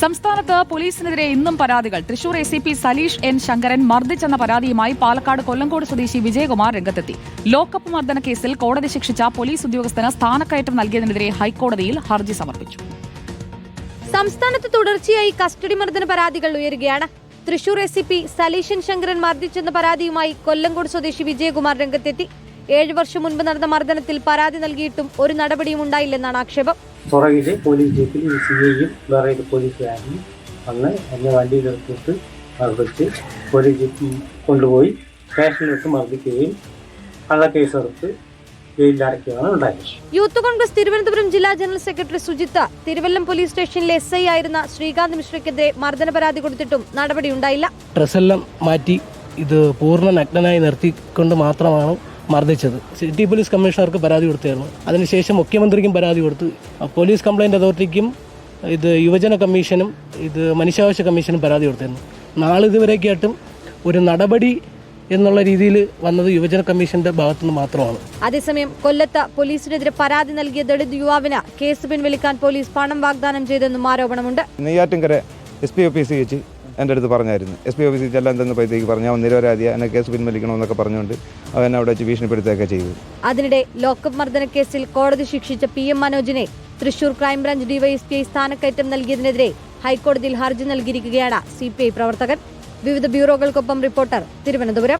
സംസ്ഥാനത്ത് പോലീസിനെതിരെ ഇന്നും പരാതികൾ. Thrissur A C P Saleesh N Shankaran മർദ്ദിച്ചെന്ന പരാതിയുമായി പാലക്കാട് കൊല്ലങ്കോട് സ്വദേശി വിജയകുമാർ രംഗത്തെത്തി. ലോക്കപ്പ് മർദ്ദന കേസിൽ കോടതി ശിക്ഷിച്ച പോലീസ് ഉദ്യോഗസ്ഥന് സ്ഥാനക്കയറ്റം നൽകിയതിനെതിരെ ഹൈക്കോടതിയിൽ ഹർജി സമർപ്പിച്ചു. സംസ്ഥാനത്ത് തുടർച്ചയായി കസ്റ്റഡി മർദ്ദന പരാതികൾ ഉയരുകയാണ്. Thrissur S C P Saleeshan Shankaran മർദ്ദിച്ചെന്ന പരാതിയുമായി കൊല്ലങ്കോട് സ്വദേശി വിജയകുമാർ രംഗത്തെത്തി. ഏഴ് വർഷം മുൻപ് നടന്ന മർദ്ദനത്തിൽ പരാതി നൽകിയിട്ടും ഒരു നടപടിയും ഉണ്ടായില്ലെന്നാണ് ആക്ഷേപം. പുറകിൽ പോലീസ് ജീപ്പിൽ ഈ സി ഐയും വേറെ ഒരു പോലീസുകാരനും വന്ന് എന്നെ വണ്ടിയിലെടുത്തിട്ട് മർദ്ദിച്ച് പോലീസ് ജീപ്പിൽ കൊണ്ടുപോയി സ്റ്റേഷനിലിട്ട് മർദ്ദിക്കുകയും കള്ളക്കേസെടുത്ത് കേസ് എടുത്ത് യൂത്ത് കോൺഗ്രസ് തിരുവനന്തപുരം ജില്ലാ general secretary Sujith Thiruvallam police സ്റ്റേഷനിലെ എസ് ഐ ആയിരുന്ന ശ്രീകാന്ത് മിശ്രയ്ക്കെതിരെ മർദ്ദന പരാതി കൊടുത്തിട്ടും നടപടിയുണ്ടായില്ല ഡ്രസ്സെല്ലാം മാറ്റി ഇത് പൂർണ നഗ്നനായി നിർത്തിക്കൊണ്ട് മാത്രമാണ് മർദ്ദിച്ചത്. സിറ്റി പോലീസ് കമ്മീഷണർക്ക് പരാതി കൊടുത്തായിരുന്നു. അതിനുശേഷം മുഖ്യമന്ത്രിക്കും പരാതി കൊടുത്തു. പോലീസ് കംപ്ലയിന്റ് അതോറിറ്റിക്കും ഇത് യുവജന കമ്മീഷനും ഇത് മനുഷ്യാവകാശ കമ്മീഷനും പരാതി കൊടുത്തായിരുന്നു. നാളിതുവരേക്കായിട്ടും ഒരു നടപടി എന്നുള്ള രീതിയിൽ വന്നത് യുവജന കമ്മീഷന്റെ ഭാഗത്തുനിന്ന് മാത്രമാണ്. അതേസമയം കൊല്ലത്ത് പോലീസിനെതിരെ പരാതി നൽകിയ ദളിത് യുവാവിന് കേസ് പിൻവലിക്കാൻ പോലീസ് പണം വാഗ്ദാനം ചെയ്തെന്നും ആരോപണമുണ്ട്. നെയ്യാറ്റിൻകര എസ് പി ഓഫീസിൽ വെച്ച് എന്റെ അടുത്ത് പറഞ്ഞായിരുന്നു. എസ് പി ഓഫീസിൽ ചെല്ലാൻ തന്നപ്പോഴത്തേക്ക് പറഞ്ഞു അവൻ നിരപരാധിയ എന്നെ കേസ് പിൻവലിക്കണമെന്നൊക്കെ പറഞ്ഞുകൊണ്ട് അവൻ അവിടെ വെച്ച് ഭീഷണിപ്പെടുത്തുകയൊക്കെ ചെയ്തു. അതിനിടെ ലോക്കപ്പ് മർദ്ദന കേസിൽ കോടതി ശിക്ഷിച്ച പി എം മനോജിനെ തൃശൂർ ക്രൈംബ്രാഞ്ച് ഡിവൈഎസ്പിഐ സ്ഥാനക്കയറ്റം നൽകിയതിനെതിരെ ഹൈക്കോടതിയിൽ ഹർജി നൽകിയിരിക്കുകയാണ് സി പ്രവർത്തകർ വിവിധ ബ്യൂറോകൾക്കൊപ്പം റിപ്പോർട്ടർ തിരുവനന്തപുരം.